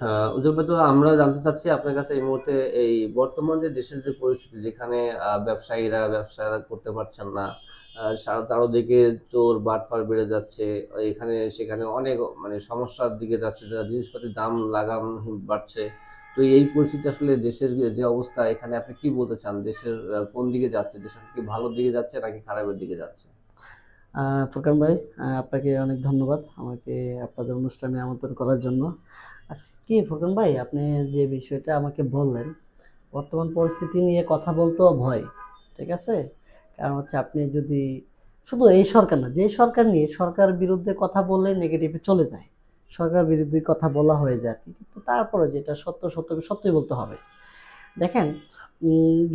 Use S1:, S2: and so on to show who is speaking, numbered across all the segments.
S1: হ্যাঁ, উজ্জ্বল তো আমরা জানতে চাচ্ছি আপনার কাছে এই মুহূর্তে এই বর্তমান যে দেশের যে পরিস্থিতি যেখানে ব্যবসায়ীরা ব্যবসা করতে পারছেন না সারা চারদিকে চোর বাটপার বেড়ে যাচ্ছে এখানে সেখানে অনেক মানে সমস্যার দিকে যাচ্ছে যা জিনিসপাতির দাম লাগাম বাড়ছে। তো এই পরিস্থিতি আসলে দেশের যে অবস্থা এখানে আপনি কি বলতে চান? দেশের কোন দিকে যাচ্ছে? দেশের কি ভালো দিকে যাচ্ছে নাকি খারাপের দিকে যাচ্ছে?
S2: ফুরকান ভাই আপনাকে অনেক ধন্যবাদ আমাকে আপনাদের অনুষ্ঠানে আমন্ত্রণ করার জন্য। কি ফুরকান ভাই, আপনি যে বিষয়টা আমাকে বললেন, বর্তমান পরিস্থিতি নিয়ে কথা বলতেও ভয়, ঠিক আছে? কারণ হচ্ছে আপনি যদি, শুধু এই সরকার না, যে সরকার নিয়ে সরকার বিরুদ্ধে কথা বললে নেগেটিভে চলে যায়, সরকার বিরুদ্ধে কথা বলা হয়ে যায় আর কি, কিন্তু তারপরে যেটা সত্য সত্য, সত্যই বলতে হবে। দেখেন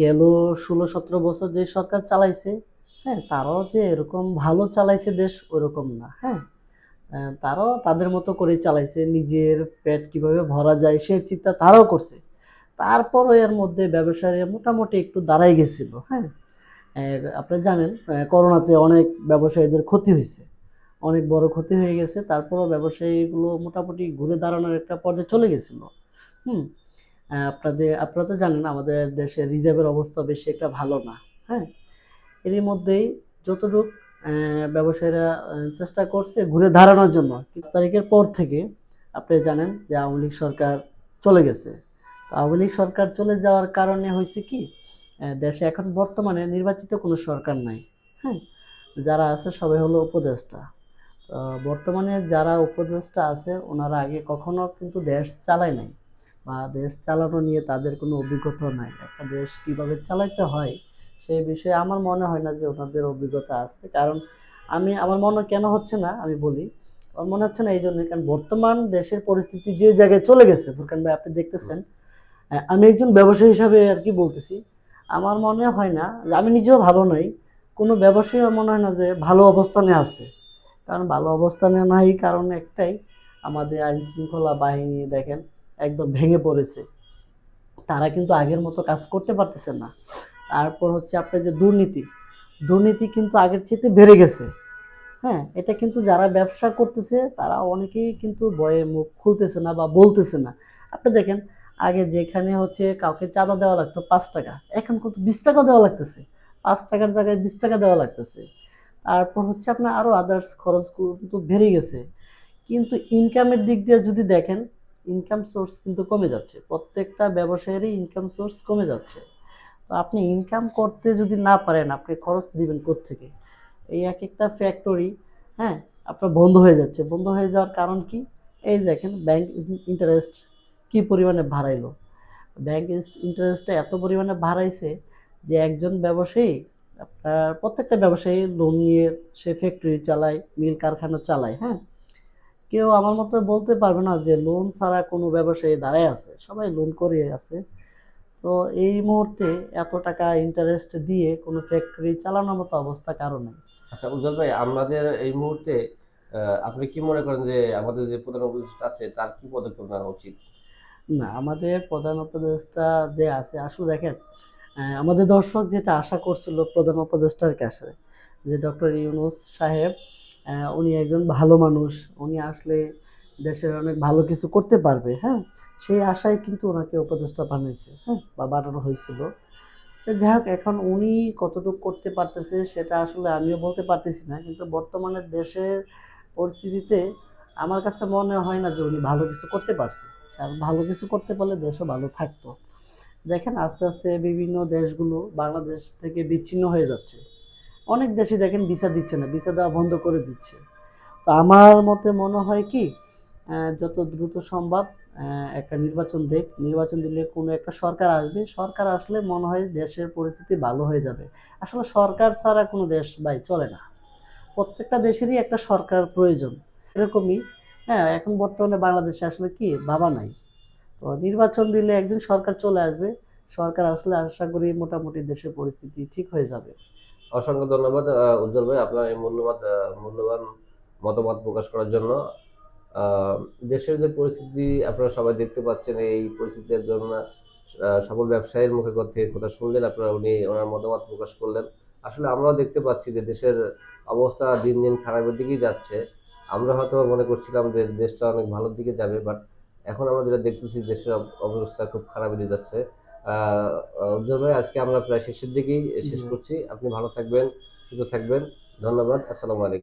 S2: গেল ষোলো, সতেরো বছর যে সরকার চালাইছে হ্যাঁ তারাও যে এরকম ভালো চালাইছে দেশ, ওরকম না হ্যাঁ? তারাও তাদের মতো করে চালাইছে। নিজের পেট কীভাবে ভরা যায় সে চিন্তা তারাও করছে। তারপরও এর মধ্যে ব্যবসায়ীরা মোটামুটি একটু দাঁড়াই গেছিল হ্যাঁ? আপনি জানেন করোনাতে অনেক ব্যবসায়ীদের ক্ষতি হয়েছে। অনেক বড় ক্ষতি হয়ে গেছে। তারপরও ব্যবসায়ীগুলো মোটামুটি ঘুরে দাঁড়ানোর একটা পর্যায়ে চলে গেছিল। হুম আপনাদের, আপনারা তো জানেন, আমাদের দেশে রিজার্ভের অবস্থা বেশি একটা ভালো না হ্যাঁ? এরই মধ্যেই যতটুক ব্যবসায়ীরা চেষ্টা করছে ঘুরে দাঁড়ানোর জন্য। পাঁচ তারিখের পর থেকে আপনি জানেন যে আওয়ামী লীগ সরকার চলে গেছে। তো আওয়ামী লীগ সরকার চলে যাওয়ার কারণে হয়েছে কি দেশে এখন বর্তমানে নির্বাচিত কোনো সরকার নাই। হ্যাঁ যারা আছে সবাই হলো উপদেষ্টা। বর্তমানে যারা উপদেষ্টা আছে, ওনারা আগে কখনো কিন্তু দেশ চালায় নাই। বা দেশ চালানো নিয়ে তাদের কোনো অভিজ্ঞতা নাই। একটা দেশ কীভাবে চালাইতে হয় সেই বিষয়ে আমার মনে হয় না যে ওনাদের অভিজ্ঞতা আছে। কারণ আমি, আমার মনে কেন হচ্ছে না, আমি বলি, আমার মনে হচ্ছে না এই জন্য কারণ বর্তমান দেশের পরিস্থিতি যে জায়গায় চলে গেছে, ফুরকান ভাই আপনি দেখতেছেন আমি একজন ব্যবসায়ী হিসাবে আর কি বলতেছি, আমার মনে হয় না, আমি নিজেও ভালো নই, কোনো ব্যবসায়ী মনে হয় না যে ভালো অবস্থানে আছে। কারণ ভালো অবস্থানে নাই কারণ একটাই, আমাদের আইন শৃঙ্খলা বাহিনী দেখেন একদম ভেঙে পড়েছে। তারা কিন্তু আগের মতো কাজ করতে পারতেছে না। তারপর হচ্ছে আপনার যে দুর্নীতি দুর্নীতি কিন্তু আগের চেয়ে বেড়ে গেছে। হ্যাঁ এটা কিন্তু যারা ব্যবসা করতেছে, তারা অনেকেই কিন্তু বয়ে মুখ খুলতেছে না বা বলতেছে না। আপনি দেখেন, আগে যেখানে হচ্ছে কাউকে চাঁদা দেওয়া লাগতো পাঁচ টাকা, এখন কিন্তু বিশ টাকা দেওয়া লাগতেছে। পাঁচ টাকার জায়গায় বিশ টাকা দেওয়া লাগতেছে। তারপর হচ্ছে আপনার আরও আদার্স খরচ কিন্তু বেড়ে গেছে। কিন্তু ইনকামের দিক দিয়ে যদি দেখেন ইনকাম সোর্স কিন্তু কমে যাচ্ছে। প্রত্যেকটা ব্যবসায়েরই ইনকাম সোর্স কমে যাচ্ছে। তো আপনি ইনকাম করতে যদি না পারেন, আপনি খরচ দিবেন থেকে এই এক একটা ফ্যাক্টরি হ্যাঁ আপনার বন্ধ হয়ে যাচ্ছে। বন্ধ হয়ে যাওয়ার কারণ কি? এই দেখেন ব্যাংক ইন্টারেস্ট কি পরিমাণে বাড়াইলো? ব্যাংক ইন্টারেস্টটা এত পরিমাণে ভাড়াইছে যে একজন ব্যবসায়ী, আপনার প্রত্যেকটা ব্যবসায়ী লোন নিয়ে সে ফ্যাক্টরি চালায় মিল কারখানা চালায় হ্যাঁ? কেউ আমার মতো বলতে পারবে না যে লোন ছাড়া কোনো ব্যবসায়ী দাঁড়ায় আছে। সবাই লোন করে আছে। তো এই মুহূর্তে এত টাকা ইন্টারেস্ট দিয়ে কোনো ফ্যাক্টরি চালানোর মতো অবস্থা কারও নেই।
S1: আচ্ছা উজ্জ্বল ভাই আমাদের এই মুহূর্তে আপনি কি মনে করেন যে আমাদের যে প্রধান উপদেষ্টা আছে তার কি পদক্ষেপ নেওয়া উচিত?
S2: না আমাদের প্রধান উপদেষ্টা যে আছে আসলে দেখেন আমাদের দর্শক যেটা আশা করছিল প্রধান উপদেষ্টার কাছে যে ডক্টর ইউনুস সাহেব উনি একজন ভালো মানুষ উনি আসলে দেশের অনেক ভালো কিছু করতে পারবে হ্যাঁ? সেই আশায় কিন্তু ওনাকে উপদেষ্টা বানাইছে হ্যাঁ? বা বানানো হয়েছিল। যাই হোক, এখন উনি কতটুকু করতে পারতেছে সেটা আসলে আমিও বলতে পারতেছি না, কিন্তু বর্তমানে দেশের পরিস্থিতিতে আমার কাছে মনে হয় না যে উনি ভালো কিছু করতে পারছে। কারণ ভালো কিছু করতে পারলে দেশও ভালো থাকতো। দেখেন, আস্তে আস্তে বিভিন্ন দেশগুলো বাংলাদেশ থেকে বিচ্ছিন্ন হয়ে যাচ্ছে। অনেক দেশে দেখেন ভিসা দিচ্ছে না, ভিসা দেওয়া বন্ধ করে দিচ্ছে। তো আমার মতে মনে হয় কি যত দ্রুত সম্ভব একটা নির্বাচন দেখ, নির্বাচন দিলে কোনো একটা সরকার আসবে। সরকার আসলে মনে হয় দেশের পরিস্থিতি ভালো হয়ে যাবে। আসলে সরকার ছাড়া কোনো দেশ ভাই চলে না। প্রত্যেকটা দেশেরই একটা সরকার প্রয়োজন। এরকমই হ্যাঁ এখন বর্তমানে বাংলাদেশে আসলে কি, বাবা নাই। তো নির্বাচন দিলে একজন সরকার চলে আসবে। সরকার আসলে আশা করি মোটামুটি দেশের পরিস্থিতি ঠিক হয়ে যাবে।
S1: অসংখ্য ধন্যবাদ উজ্জ্বল ভাই, আপনার এই মূল্যবান মূল্যবান মতামত প্রকাশ করার জন্য। দেশের যে পরিস্থিতি আপনারা সবাই দেখতে পাচ্ছেন এই পরিস্থিতির জন্য সকল ব্যবসায়ীর মুখে কথা থেকে কথা শুনলেন আপনারা উনি ওনার মতামত প্রকাশ করলেন। আসলে আমরাও দেখতে পাচ্ছি যে দেশের অবস্থা দিন দিন খারাপের দিকেই যাচ্ছে। আমরা হয়তো মনে করছিলাম যে দেশটা অনেক ভালোর দিকে যাবে বাট এখন আমরা যেটা দেখতেছি দেশের অবস্থা খুব খারাপ হয়ে যাচ্ছে। উজ্জ্বল ভাই আজকে আমরা প্রায় শেষের দিকেই শেষ করছি। আপনি ভালো থাকবেন সুস্থ থাকবেন। ধন্যবাদ আসসালামু আলাইকুম।